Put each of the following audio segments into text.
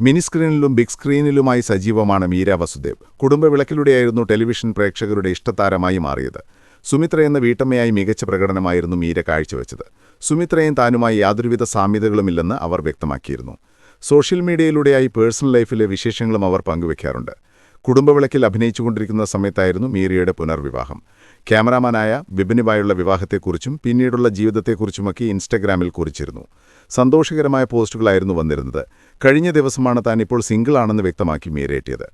Mini സ്ക്രീനിലും big സ്ക്രീനിലുമായി സജീവമാണ് Meera Vasudev. കുടുംബവിളക്കിലൂടെയായിരുന്നു television പ്രേക്ഷകരുടെ ഇഷ്ടതാരമായി മാറിയത്. സുമിത്ര എന്ന വീട്ടമ്മയായി മികച്ച പ്രകടനമായിരുന്നു മീര കാഴ്ചവെച്ചത്. സുമിത്രയും താനുമായി യാതൊരുവിധ സാമ്യതകളുമില്ലെന്ന് അവർ വ്യക്തമാക്കിയിരുന്നു. സോഷ്യൽ മീഡിയയിലൂടെയായി പേഴ്സണൽ ലൈഫിലെ വിശേഷങ്ങളും അവർ പങ്കുവയ്ക്കാറുണ്ട് കുടുംബവിളക്കിൽ അഭിനയിച്ചുകൊണ്ടിരിക്കുന്ന സമയത്തായിരുന്നു മീരയുടെ പുനർവിവാഹം. ക്യാമറാമാനായ വിപിനുമായുള്ള വിവാഹത്തെക്കുറിച്ചും പിന്നീടുള്ള ജീവിതത്തെക്കുറിച്ചുമൊക്കെ ഇൻസ്റ്റഗ്രാമിൽ കുറിച്ചിരുന്നു. സന്തോഷകരമായ പോസ്റ്റുകളായിരുന്നു വന്നിരുന്നത്. കഴിഞ്ഞ ദിവസമാണ് താൻ ഇപ്പോൾ സിംഗിളാണെന്ന് വ്യക്തമാക്കി മീരേറ്റിയത്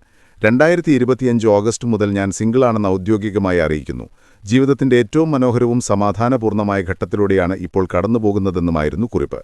രണ്ടായിരത്തി ഇരുപത്തിയഞ്ച് ഓഗസ്റ്റ് മുതൽ ഞാൻ സിംഗിളാണെന്ന് ഔദ്യോഗികമായി അറിയിക്കുന്നു. ജീവിതത്തിന്റെ ഏറ്റവും മനോഹരവും സമാധാനപൂർണമായ ഘട്ടത്തിലൂടെയാണ് ഇപ്പോൾ കടന്നുപോകുന്നതെന്നുമായിരുന്നു കുറിപ്പ്.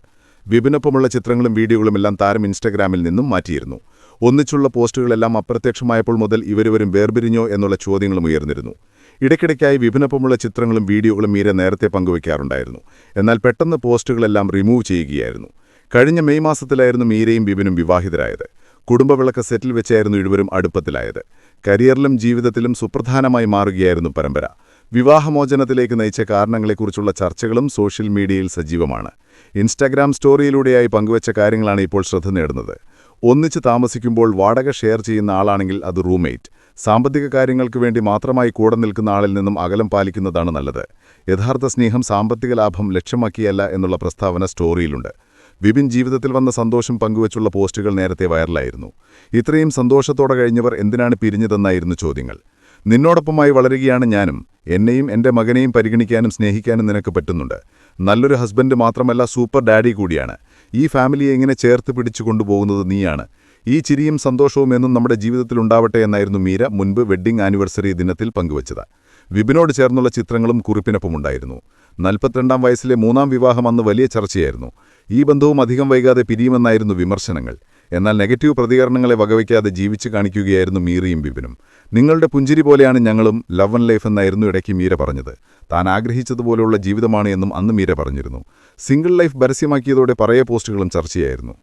വിപിനൊപ്പമുള്ള ചിത്രങ്ങളും വീഡിയോകളുമെല്ലാം താരം ഇൻസ്റ്റഗ്രാമിൽ നിന്നും മാറ്റിയിരുന്നു. ഒന്നിച്ചുള്ള പോസ്റ്റുകളെല്ലാം അപ്രത്യക്ഷമായപ്പോൾ മുതൽ ഇവരുവരും വേർപിരിഞ്ഞോ എന്നുള്ള ചോദ്യങ്ങളും ഉയർന്നിരുന്നു. ഇടയ്ക്കിടയ്ക്കായി വിഭിന്നപ്പമുള്ള ചിത്രങ്ങളും വീഡിയോകളും മീര നേരത്തെ പങ്കുവയ്ക്കാറുണ്ടായിരുന്നു എന്നാൽ പെട്ടെന്ന് പോസ്റ്റുകളെല്ലാം റിമൂവ് ചെയ്യുകയായിരുന്നു. കഴിഞ്ഞ മെയ് മാസത്തിലായിരുന്നു മീരയും ബിബിനും വിവാഹിതരായത്. കുടുംബവിളക്ക് സെറ്റിൽ വെച്ചായിരുന്നു ഇരുവരും അടുപ്പത്തിലായത്. കരിയറിലും ജീവിതത്തിലും സുപ്രധാനമായി മാറുകയായിരുന്നു പരമ്പര. വിവാഹമോചനത്തിലേക്ക് നയിച്ച കാരണങ്ങളെക്കുറിച്ചുള്ള ചർച്ചകളും സോഷ്യൽ മീഡിയയിൽ സജീവമാണ്. ഇൻസ്റ്റാഗ്രാം സ്റ്റോറിയിലൂടെയായി പങ്കുവച്ച കാര്യങ്ങളാണ് ഇപ്പോൾ ശ്രദ്ധ നേടുന്നത്. ഒന്നിച്ച് താമസിക്കുമ്പോൾ വാടക ഷെയർ ചെയ്യുന്ന ആളാണെങ്കിൽ അത് റൂംമേറ്റ്. സാമ്പത്തിക കാര്യങ്ങൾക്ക് വേണ്ടി മാത്രമായി കൂടെ നിൽക്കുന്ന ആളിൽ നിന്നും അകലം പാലിക്കുന്നതാണ് നല്ലത്. യഥാർത്ഥ സ്നേഹം സാമ്പത്തിക ലാഭം ലക്ഷ്യമാക്കിയല്ല എന്നുള്ള പ്രസ്താവന സ്റ്റോറിയിലുണ്ട്. വിപിൻ ജീവിതത്തിൽ വന്ന സന്തോഷം പങ്കുവച്ചുള്ള പോസ്റ്റുകൾ നേരത്തെ വൈറലായിരുന്നു. ഇത്രയും സന്തോഷത്തോടെ കഴിഞ്ഞവർ എന്തിനാണ് പിരിഞ്ഞതെന്നായിരുന്നു ചോദ്യങ്ങൾ. നിന്നോടൊപ്പമായി വളരുകയാണ് ഞാനും. എന്നെയും എന്റെ മകനെയും പരിഗണിക്കാനും സ്നേഹിക്കാനും നിനക്ക് പറ്റുന്നുണ്ട്. നല്ലൊരു ഹസ്ബൻഡ് മാത്രമല്ല സൂപ്പർ ഡാഡി കൂടിയാണ്. ഈ ഫാമിലിയെ എങ്ങനെ ചേർത്ത് പിടിച്ചു കൊണ്ടുപോകുന്നത് നീയാണ്. ഈ ചിരിയും സന്തോഷവും എന്നും നമ്മുടെ ജീവിതത്തിൽ ഉണ്ടാവട്ടെ എന്നായിരുന്നു മീര മുൻപ് വെഡ്ഡിംഗ് ആനിവേഴ്സറി ദിനത്തിൽ പങ്കുവച്ചത്. വിപിനോട് ചേർന്നുള്ള ചിത്രങ്ങളും കുറിപ്പിനൊപ്പമുണ്ടായിരുന്നു. നാൽപ്പത്തിരണ്ടാം വയസ്സിലെ മൂന്നാം വിവാഹം അന്ന് വലിയ ചർച്ചയായിരുന്നു. ഈ ബന്ധവും അധികം വൈകാതെ പിരിയുമെന്നായിരുന്നു വിമർശനങ്ങൾ. എന്നാൽ നെഗറ്റീവ് പ്രതികരണങ്ങളെ വകവയ്ക്കാതെ ജീവിച്ചു കാണിക്കുകയായിരുന്നു മീറിയും ബിബിനും നിങ്ങളുടെ പുഞ്ചിരി പോലെയാണ് ഞങ്ങളും ലവ് ആൻഡ് ലൈഫ് എന്നായിരുന്നു ഇടയ്ക്ക് മീര പറഞ്ഞത്. താൻ ആഗ്രഹിച്ചതുപോലെയുള്ള ജീവിതമാണ് എന്നും അന്ന് മീര പറഞ്ഞിരുന്നു. സിംഗിൾ ലൈഫ് പരസ്യമാക്കിയതോടെ പറയ പോസ്റ്റുകളും ചർച്ചയായിരുന്നു.